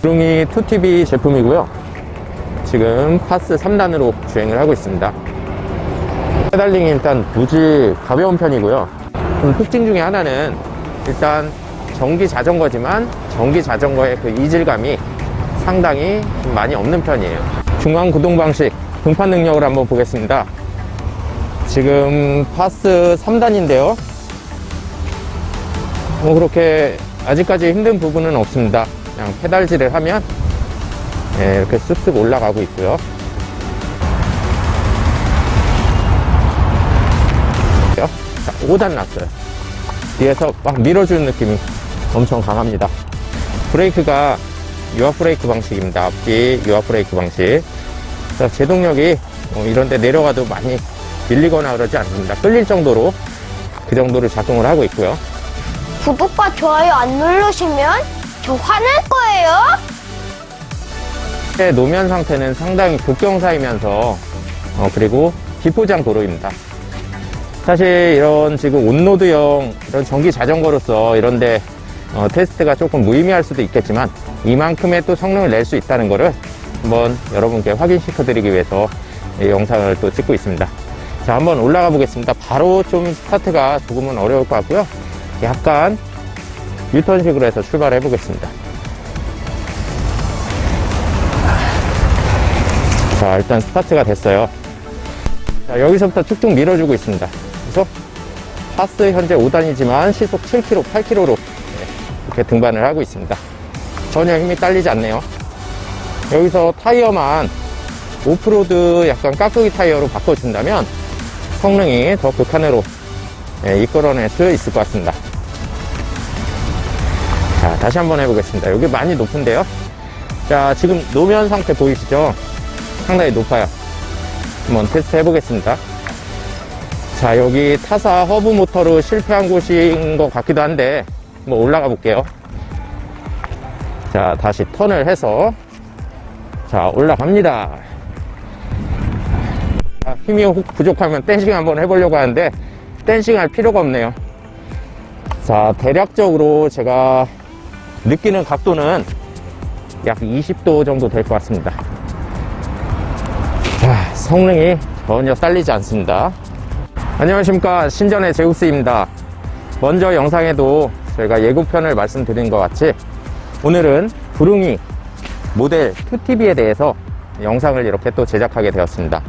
구릉이 2TV 제품이고요. 지금 파스 3단으로 주행을 하고 있습니다. 페달링이 일단 무지 가벼운 편이고요. 좀 특징 중에 하나는 일단 전기 자전거지만 전기 자전거의 그 이질감이 상당히 좀 많이 없는 편이에요. 중앙 구동 방식 등판 능력을 한번 보겠습니다. 지금 파스 3단인데요. 뭐 그렇게 아직까지 힘든 부분은 없습니다. 그냥 페달질을 하면 예, 이렇게 쓱쓱 올라가고 있고요. 자, 5단 났어요. 뒤에서 막 밀어주는 느낌이 엄청 강합니다. 브레이크가 유압 브레이크 방식입니다. 앞뒤 유압 브레이크 방식. 자, 제동력이 어, 이런데 내려가도 많이 밀리거나 그러지 않습니다. 끌릴 정도로 그 정도로 작동을 하고 있고요. 구독과 좋아요 안 누르시면 저 화낼 거예요. 현재 노면 상태는 상당히 극경사이면서 어, 그리고 비포장 도로입니다. 사실 이런 지금 온로드형 이런 전기 자전거로서 이런데 어, 테스트가 조금 무의미할 수도 있겠지만 이만큼의 또 성능을 낼 수 있다는 것을 한번 여러분께 확인시켜 드리기 위해서 이 영상을 또 찍고 있습니다. 자, 한번 올라가 보겠습니다. 바로 좀 스타트가 조금은 어려울 것 같고요. 약간 유턴식으로 해서 출발해 보겠습니다. 자, 일단 스타트가 됐어요. 자, 여기서부터 쭉쭉 밀어주고 있습니다. 그래서 파스 현재 5단이지만 시속 7km, 8km로 이렇게 등반을 하고 있습니다. 전혀 힘이 딸리지 않네요. 여기서 타이어만 오프로드 약간 깍두기 타이어로 바꿔준다면 성능이 더 극한으로 예, 이끌어낼 수 있을 것 같습니다. 자, 다시 한번 해보겠습니다. 여기 많이 높은데요. 자, 지금 노면 상태 보이시죠? 상당히 높아요. 한번 테스트 해보겠습니다. 자, 여기 타사 허브 모터로 실패한 곳인 것 같기도 한데, 한번 올라가 볼게요. 자, 다시 턴을 해서, 자, 올라갑니다. 자, 힘이 혹 부족하면 댄싱 한번 해보려고 하는데, 댄싱 할 필요가 없네요. 자, 대략적으로 제가 느끼는 각도는 약 20도 정도 될 것 같습니다. 자, 성능이 전혀 딸리지 않습니다. 안녕하십니까. 신전의 제우스입니다. 먼저 영상에도 저희가 예고편을 말씀드린 것 같이 오늘은 구릉이 모델 2TV에 대해서 영상을 이렇게 또 제작하게 되었습니다.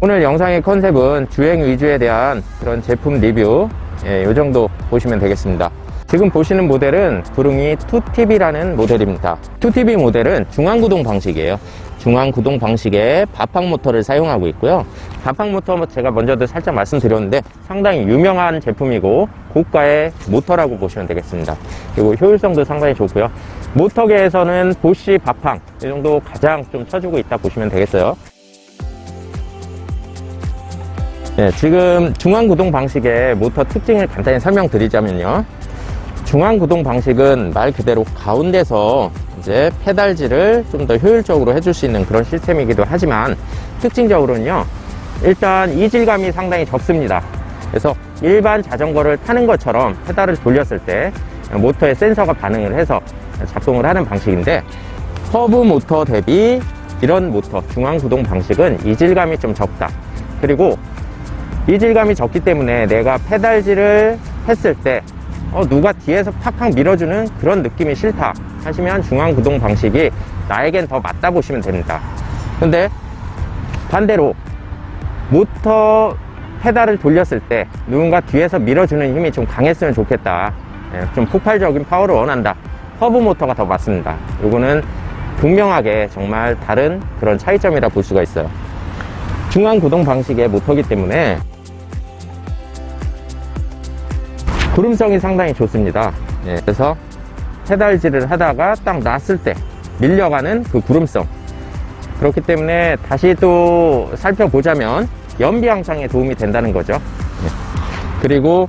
오늘 영상의 컨셉은 주행 위주에 대한 그런 제품 리뷰, 예, 요 정도 보시면 되겠습니다. 지금 보시는 모델은 구릉이 2TV라는 모델입니다. 2TV 모델은 중앙구동 방식이에요. 중앙구동 방식의 바팡 모터를 사용하고 있고요. 바팡 모터 제가 먼저도 살짝 말씀드렸는데 상당히 유명한 제품이고 고가의 모터라고 보시면 되겠습니다. 그리고 효율성도 상당히 좋고요. 모터계에서는 보쉬 바팡 이 정도 가장 좀 쳐주고 있다 보시면 되겠어요. 네, 지금 중앙 구동 방식의 모터 특징을 간단히 설명드리자면요. 중앙 구동 방식은 말 그대로 가운데서 이제 페달질을 좀 더 효율적으로 해줄 수 있는 그런 시스템이기도 하지만 특징적으로는요. 일단 이질감이 상당히 적습니다. 그래서 일반 자전거를 타는 것처럼 페달을 돌렸을 때 모터에 센서가 반응을 해서 작동을 하는 방식인데 허브 모터 대비 이런 모터 중앙 구동 방식은 이질감이 좀 적다. 그리고 이질감이 적기 때문에 내가 페달질을 했을 때 어, 누가 뒤에서 팍팍 밀어주는 그런 느낌이 싫다 하시면 중앙 구동 방식이 나에겐 더 맞다 보시면 됩니다. 근데 반대로 모터 페달을 돌렸을 때 누군가 뒤에서 밀어주는 힘이 좀 강했으면 좋겠다. 예, 좀 폭발적인 파워를 원한다. 허브 모터가 더 맞습니다. 이거는 분명하게 정말 다른 그런 차이점이라 볼 수가 있어요. 중앙 구동 방식의 모터기 때문에 구름성이 상당히 좋습니다. 예, 그래서 페달질을 하다가 딱 놨을 때 밀려가는 그 구름성. 그렇기 때문에 다시 또 살펴보자면 연비 향상에 도움이 된다는 거죠. 예. 그리고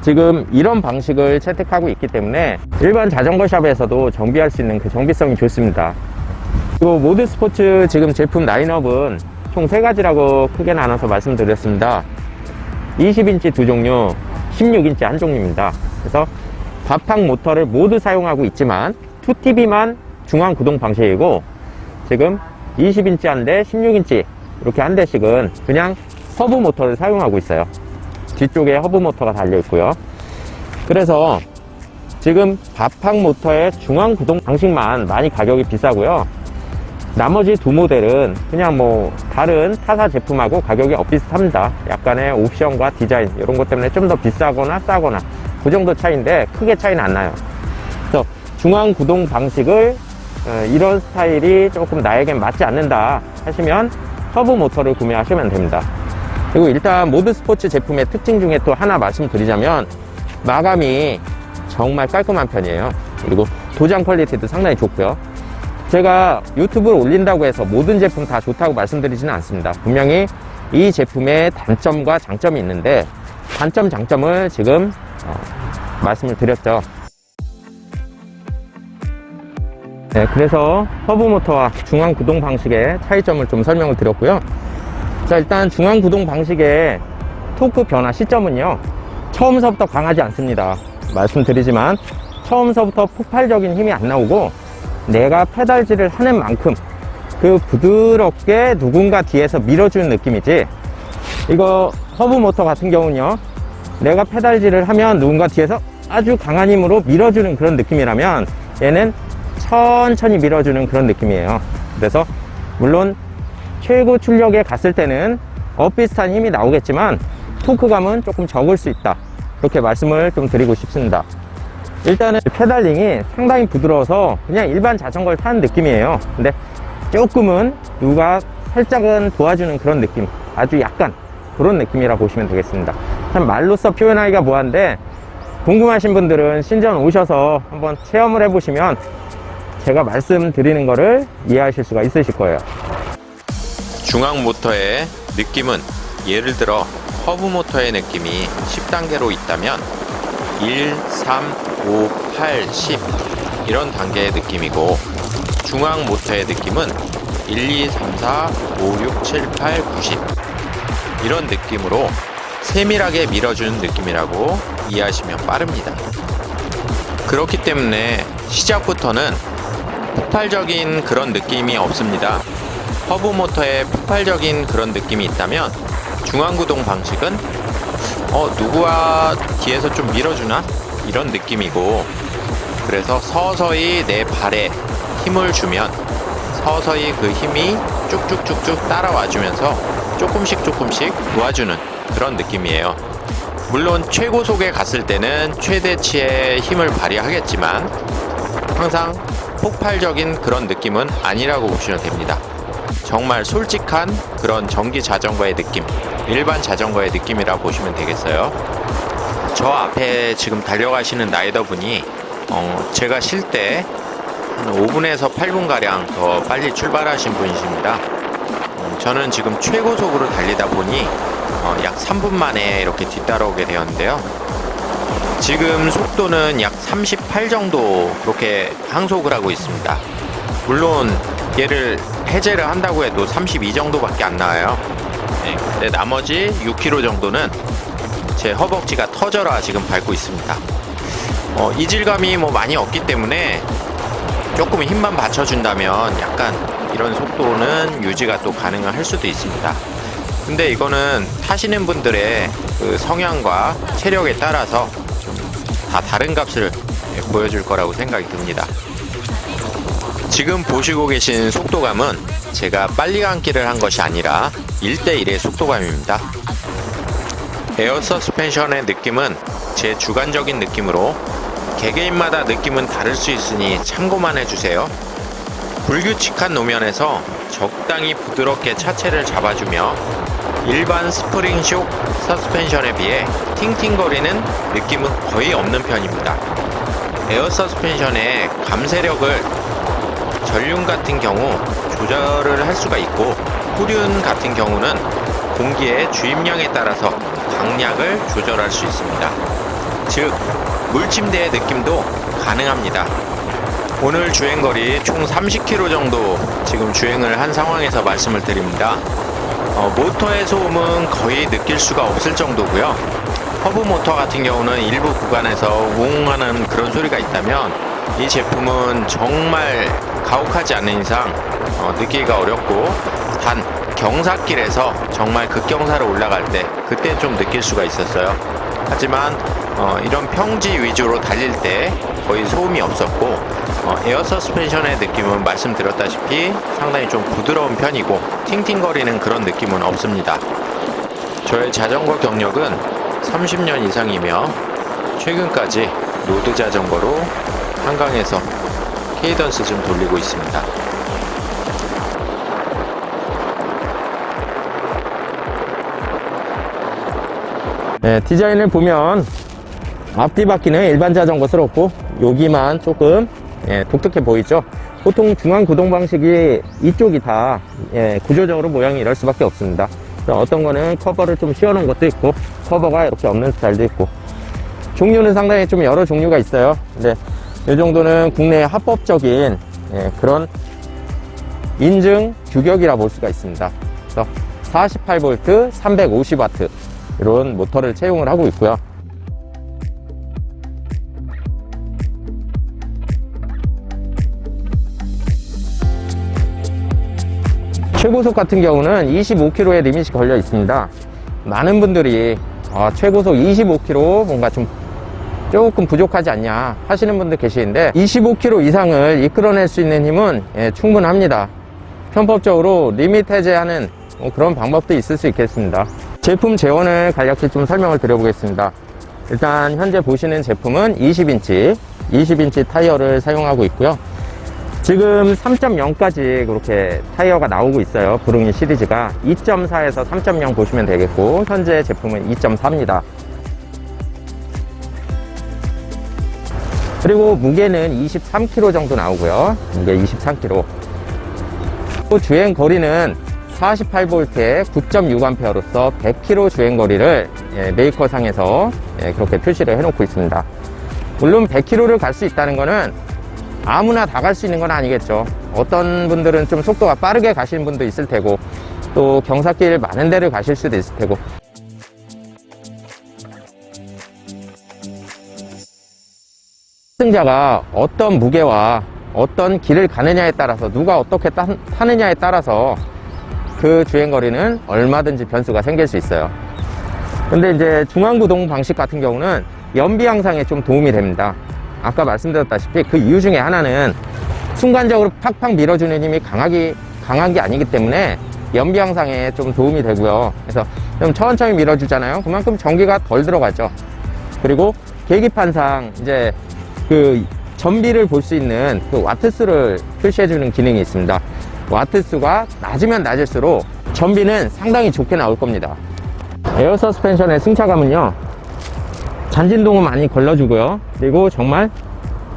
지금 이런 방식을 채택하고 있기 때문에 일반 자전거 샵에서도 정비할 수 있는 그 정비성이 좋습니다. 그리고 모드 스포츠 지금 제품 라인업은 총 세 가지라고 크게 나눠서 말씀드렸습니다. 20인치 두 종류, 16인치 한 종류입니다. 그래서 바팡 모터를 모두 사용하고 있지만 2TV만 중앙 구동 방식이고 지금 20인치 한 대, 16인치 이렇게 한 대씩은 그냥 허브 모터를 사용하고 있어요. 뒤쪽에 허브 모터가 달려 있고요. 그래서 지금 바팡 모터의 중앙 구동 방식만 많이 가격이 비싸고요. 나머지 두 모델은 그냥 뭐 다른 타사 제품하고 가격이 엇비슷합니다. 약간의 옵션과 디자인 이런 것 때문에 좀 더 비싸거나 싸거나 그 정도 차이인데 크게 차이는 안 나요. 그래서 중앙 구동 방식을 어, 이런 스타일이 조금 나에겐 맞지 않는다 하시면 허브 모터를 구매하시면 됩니다. 그리고 일단 모드 스포츠 제품의 특징 중에 또 하나 말씀드리자면 마감이 정말 깔끔한 편이에요. 그리고 도장 퀄리티도 상당히 좋고요. 제가 유튜브를 올린다고 해서 모든 제품 다 좋다고 말씀드리지는 않습니다. 분명히 이 제품의 단점과 장점이 있는데 단점, 장점을 지금 어, 말씀을 드렸죠. 네, 그래서 허브 모터와 중앙 구동 방식의 차이점을 좀 설명을 드렸고요. 자, 일단 중앙 구동 방식의 토크 변화 시점은요. 처음서부터 강하지 않습니다. 말씀드리지만 처음서부터 폭발적인 힘이 안 나오고 내가 페달질을 하는 만큼 그 부드럽게 누군가 뒤에서 밀어주는 느낌이지. 이거 허브 모터 같은 경우는요 내가 페달질을 하면 누군가 뒤에서 아주 강한 힘으로 밀어주는 그런 느낌이라면 얘는 천천히 밀어주는 그런 느낌이에요. 그래서 물론 최고 출력에 갔을 때는 엇비슷한 힘이 나오겠지만 토크감은 조금 적을 수 있다. 그렇게 말씀을 좀 드리고 싶습니다 일단은 페달링이 상당히 부드러워서 그냥 일반 자전거를 타는 느낌이에요. 근데 조금은 누가 살짝은 도와주는 그런 느낌 아주 약간 그런 느낌이라 보시면 되겠습니다. 참 말로써 표현하기가 뭐한데 궁금하신 분들은 신전 오셔서 한번 체험을 해보시면 제가 말씀드리는 거를 이해하실 수가 있으실 거예요. 중앙 모터의 느낌은 예를 들어 허브 모터의 느낌이 10단계로 있다면 1, 3, 5, 8, 10 이런 단계의 느낌이고 중앙 모터의 느낌은 1, 2, 3, 4, 5, 6, 7, 8, 9, 10 이런 느낌으로 세밀하게 밀어주는 느낌이라고 이해하시면 빠릅니다. 그렇기 때문에 시작부터는 폭발적인 그런 느낌이 없습니다. 허브 모터에 폭발적인 그런 느낌이 있다면 중앙구동 방식은 어 누구와 뒤에서 좀 밀어주나 이런 느낌이고 그래서 서서히 내 발에 힘을 주면 서서히 그 힘이 쭉쭉쭉쭉 따라와 주면서 조금씩 조금씩 도와주는 그런 느낌이에요. 물론 최고속에 갔을 때는 최대치의 힘을 발휘하겠지만 항상 폭발적인 그런 느낌은 아니라고 보시면 됩니다. 정말 솔직한 그런 전기 자전거의 느낌, 일반 자전거의 느낌이라 보시면 되겠어요. 저 앞에 지금 달려가시는 라이더 분이 어, 제가 쉴 때 한 5분에서 8분 가량 더 빨리 출발하신 분이십니다. 음, 저는 지금 최고속으로 달리다 보니 어, 약 3분 만에 이렇게 뒤따라오게 되었는데요. 지금 속도는 약 38 정도 그렇게 항속을 하고 있습니다. 물론 얘를 해제를 한다고 해도 32 정도밖에 안 나와요. 네, 근데 나머지 6km 정도는 제 허벅지가 터져라 지금 밟고 있습니다. 어, 이질감이 뭐 많이 없기 때문에 조금 힘만 받쳐준다면 약간 이런 속도는 유지가 또 가능할 수도 있습니다. 근데 이거는 타시는 분들의 그 성향과 체력에 따라서 좀 다 다른 값을 예, 보여줄 거라고 생각이 듭니다. 지금 보시고 계신 속도감은 제가 빨리 감기를 한 것이 아니라 1대1의 속도감입니다. 에어 서스펜션의 느낌은 제 주관적인 느낌으로 개개인마다 느낌은 다를 수 있으니 참고만 해주세요. 불규칙한 노면에서 적당히 부드럽게 차체를 잡아주며 일반 스프링 쇼 서스펜션에 비해 팅팅거리는 느낌은 거의 없는 편입니다. 에어 서스펜션의 감세력을 전륜 같은 경우 조절을 할 수가 있고 후륜 같은 경우는 공기의 주입량에 따라서 강약을 조절할 수 있습니다. 즉 물침대의 느낌도 가능합니다. 오늘 주행거리 총 30km 정도 지금 주행을 한 상황에서 말씀을 드립니다. 어, 모터의 소음은 거의 느낄 수가 없을 정도고요. 허브 모터 같은 경우는 일부 구간에서 웅하는 그런 소리가 있다면 이 제품은 정말 가혹하지 않는 이상 어, 느끼기가 어렵고 단 경사길에서 정말 급경사를 올라갈 때 그때 좀 느낄 수가 있었어요. 하지만 어, 이런 평지 위주로 달릴 때 거의 소음이 없었고 어, 에어 서스펜션의 느낌은 말씀드렸다시피 상당히 좀 부드러운 편이고 팅팅거리는 그런 느낌은 없습니다. 저의 자전거 경력은 30년 이상이며 최근까지 로드 자전거로 한강에서 케이던스 좀 돌리고 있습니다. 네, 디자인을 보면 앞뒤 바퀴는 일반 자전거스럽고 여기만 조금 예, 독특해 보이죠? 보통 중앙 구동 방식이 이쪽이 다 예, 구조적으로 모양이 이럴 수밖에 없습니다. 어떤 거는 커버를 좀 씌워놓은 것도 있고 커버가 이렇게 없는 스타일도 있고. 종류는 상당히 좀 여러 종류가 있어요. 근데 이 정도는 국내 합법적인 예, 그런 인증 규격이라 볼 수가 있습니다. 그래서 48V 350W 이런 모터를 채용을 하고 있고요. 최고속 같은 경우는 25km의 리밋이 걸려 있습니다. 많은 분들이 아, 최고속 25km 뭔가 좀 조금 부족하지 않냐 하시는 분들 계시는데 25km 이상을 이끌어낼 수 있는 힘은 예, 충분합니다. 편법적으로 리밋 해제하는 뭐 그런 방법도 있을 수 있겠습니다. 제품 재원을 간략히 좀 설명을 드려보겠습니다. 일단 현재 보시는 제품은 20인치, 20인치 타이어를 사용하고 있고요. 지금 3.0까지 그렇게 타이어가 나오고 있어요. 부릉이 시리즈가 2.4에서 3.0 보시면 되겠고 현재 제품은 2.4입니다. 그리고 무게는 23kg 정도 나오고요. 무게 23kg. 또 주행 거리는 48V에 9.6A로서 100km 주행 거리를 예, 메이커상에서 예, 그렇게 표시를 해놓고 있습니다. 물론 100km를 갈 수 있다는 거는 아무나 다 갈 수 있는 건 아니겠죠. 어떤 분들은 좀 속도가 빠르게 가시는 분도 있을 테고 또 경사길 많은 데를 가실 수도 있을 테고 승자가 어떤 무게와 어떤 길을 가느냐에 따라서 누가 어떻게 타, 타느냐에 따라서 그 주행거리는 얼마든지 변수가 생길 수 있어요. 근데 이제 중앙구동 방식 같은 경우는 연비 향상에 좀 도움이 됩니다. 아까 말씀드렸다시피 그 이유 중에 하나는 순간적으로 팍팍 밀어주는 힘이 강하기, 강한 게 아니기 때문에 연비 향상에 좀 도움이 되고요. 그래서 좀 천천히 밀어주잖아요. 그만큼 전기가 덜 들어가죠. 그리고 계기판상 이제 그 전비를 볼 수 있는 그 와트수를 표시해 주는 기능이 있습니다. 와트수가 낮으면 낮을수록 전비는 상당히 좋게 나올 겁니다. 에어 서스펜션의 승차감은요, 잔진동은 많이 걸러주고요. 그리고 정말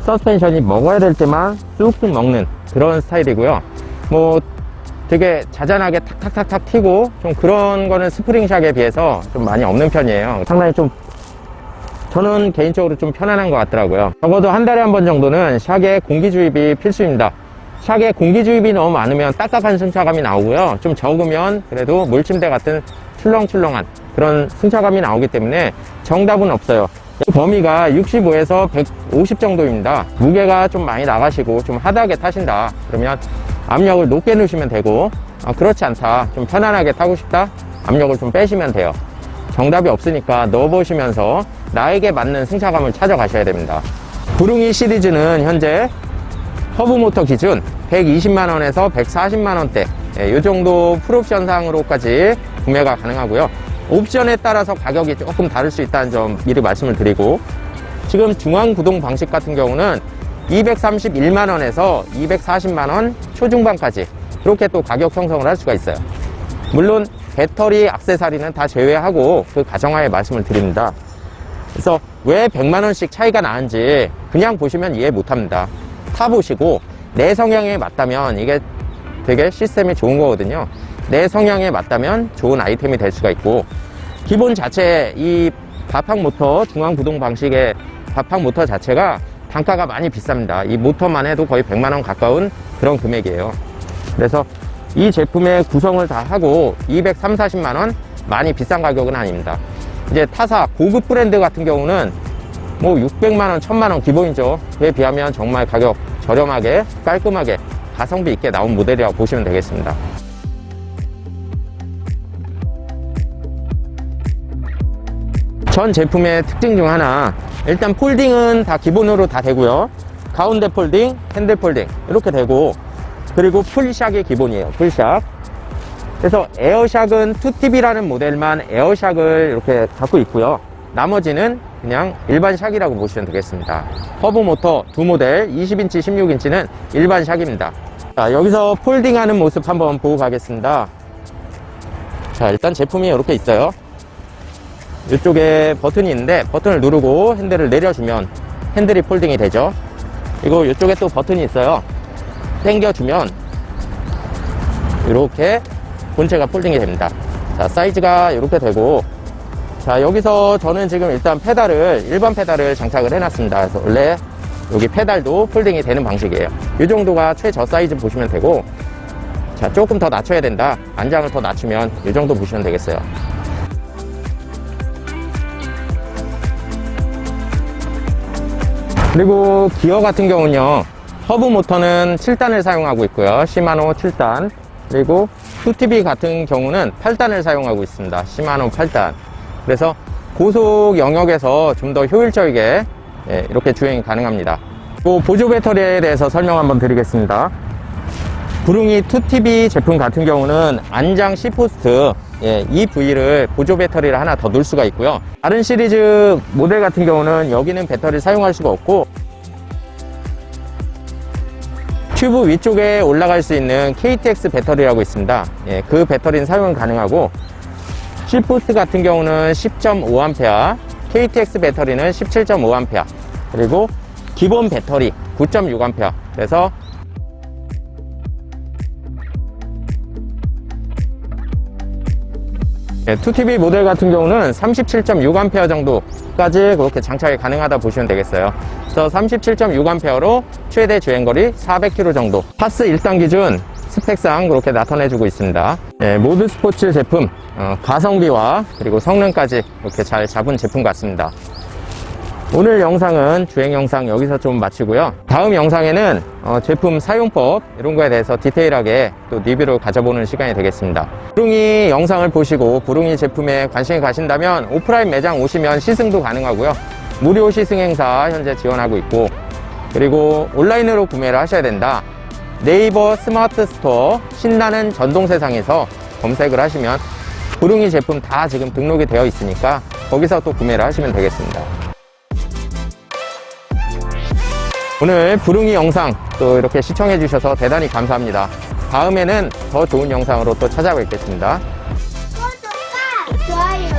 서스펜션이 먹어야 될 때만 쑥쑥 먹는 그런 스타일이고요. 뭐 되게 자잘하게 탁탁탁탁 튀고 좀 그런 거는 스프링샥에 비해서 좀 많이 없는 편이에요. 상당히 좀 저는 개인적으로 좀 편안한 것 같더라고요. 적어도 한 달에 한 번 정도는 샥에 공기주입이 필수입니다. 샥에 공기주입이 너무 많으면 딱딱한 승차감이 나오고요. 좀 적으면 그래도 물침대 같은 출렁출렁한 그런 승차감이 나오기 때문에 정답은 없어요. 범위가 65에서 150 정도입니다. 무게가 좀 많이 나가시고 좀 하드하게 타신다. 그러면 압력을 높게 넣으시면 되고 아, 그렇지 않다. 좀 편안하게 타고 싶다. 압력을 좀 빼시면 돼요. 정답이 없으니까 넣어보시면서 나에게 맞는 승차감을 찾아가셔야 됩니다. 부릉이 시리즈는 현재 허브 모터 기준 120만원에서 140만원대 이 정도 풀옵션상으로까지 구매가 가능하고요. 옵션에 따라서 가격이 조금 다를 수 있다는 점 미리 말씀을 드리고 지금 중앙 구동 방식 같은 경우는 231만원에서 240만원 초중반까지 그렇게 또 가격 형성을 할 수가 있어요. 물론 배터리 액세서리는 다 제외하고 그 가정하에 말씀을 드립니다. 그래서 왜 100만원씩 차이가 나는지 그냥 보시면 이해 못합니다. 타보시고 내 성향에 맞다면 이게 되게 시스템이 좋은 거거든요. 내 성향에 맞다면 좋은 아이템이 될 수가 있고 기본 자체 이 바팡 모터 중앙 구동 방식의 바팡 모터 자체가 단가가 많이 비쌉니다. 이 모터만 해도 거의 100만 원 가까운 그런 금액이에요. 그래서 이 제품의 구성을 다 하고 230, 40만 원 많이 비싼 가격은 아닙니다. 이제 타사 고급 브랜드 같은 경우는 뭐 600만원, 1000만원 기본이죠. 그에 비하면 정말 가격 저렴하게, 깔끔하게, 가성비 있게 나온 모델이라고 보시면 되겠습니다. 전 제품의 특징 중 하나, 일단 폴딩은 다 기본으로 다 되고요. 가운데 폴딩, 핸들 폴딩, 이렇게 되고, 그리고 풀샥이 기본이에요. 풀샥. 그래서 에어샥은 2TV라는 모델만 에어샥을 이렇게 갖고 있고요. 나머지는 그냥 일반 샥이라고 보시면 되겠습니다. 허브 모터 두 모델 20인치, 16인치는 일반 샥입니다. 자, 여기서 폴딩하는 모습 한번 보고 가겠습니다. 자, 일단 제품이 이렇게 있어요. 이쪽에 버튼이 있는데 버튼을 누르고 핸들을 내려주면 핸들이 폴딩이 되죠. 그리고 이쪽에 또 버튼이 있어요. 당겨주면 이렇게 본체가 폴딩이 됩니다. 자, 사이즈가 이렇게 되고, 자, 여기서 저는 지금 일단 페달을, 일반 페달을 장착을 해놨습니다. 그래서 원래 여기 페달도 폴딩이 되는 방식이에요. 이 정도가 최저 사이즈 보시면 되고, 자, 조금 더 낮춰야 된다. 안장을 더 낮추면 이 정도 보시면 되겠어요. 그리고 기어 같은 경우는요 허브 모터는 7단을 사용하고 있고요 시마노 7단 그리고 2TV 같은 경우는 8단을 사용하고 있습니다 시마노 8단 그래서 고속 영역에서 좀 더 효율적이게 예, 이렇게 주행이 가능합니다 또 보조 배터리에 대해서 설명 한번 드리겠습니다 구릉이 2TV 제품 같은 경우는 안장 C포스트 예, 이 부위를 보조 배터리를 하나 더 넣을 수가 있고요. 다른 시리즈 모델 같은 경우는 여기는 배터리를 사용할 수가 없고 튜브 위쪽에 올라갈 수 있는 KTX 배터리라고 있습니다. 예, 그 배터리는 사용은 가능하고 C포스트 같은 경우는 10.5A, KTX 배터리는 17.5A, 그리고 기본 배터리 9.6A. 그래서 네, 2TV 모델 같은 경우는 37.6A 정도까지 그렇게 장착이 가능하다 보시면 되겠어요. 그래서 37.6A로 최대 주행거리 400km 정도. 파스 1단 기준 스펙상 그렇게 나타내주고 있습니다. 네, 모드 스포츠 제품, 어, 가성비와 그리고 성능까지 이렇게 잘 잡은 제품 같습니다. 오늘 영상은 주행 영상 여기서 좀 마치고요. 다음 영상에는 어, 제품 사용법 이런 거에 대해서 디테일하게 또 리뷰를 가져보는 시간이 되겠습니다. 부릉이 영상을 보시고 부릉이 제품에 관심이 가신다면 오프라인 매장 오시면 시승도 가능하고요. 무료 시승 행사 현재 지원하고 있고 그리고 온라인으로 구매를 하셔야 된다. 네이버 스마트 스토어 신나는 전동 세상에서 검색을 하시면 부릉이 제품 다 지금 등록이 되어 있으니까 거기서 또 구매를 하시면 되겠습니다. 오늘 부릉이 영상 또 이렇게 시청해 주셔서 대단히 감사합니다. 다음에는 더 좋은 영상으로 또 찾아뵙겠습니다. 필수!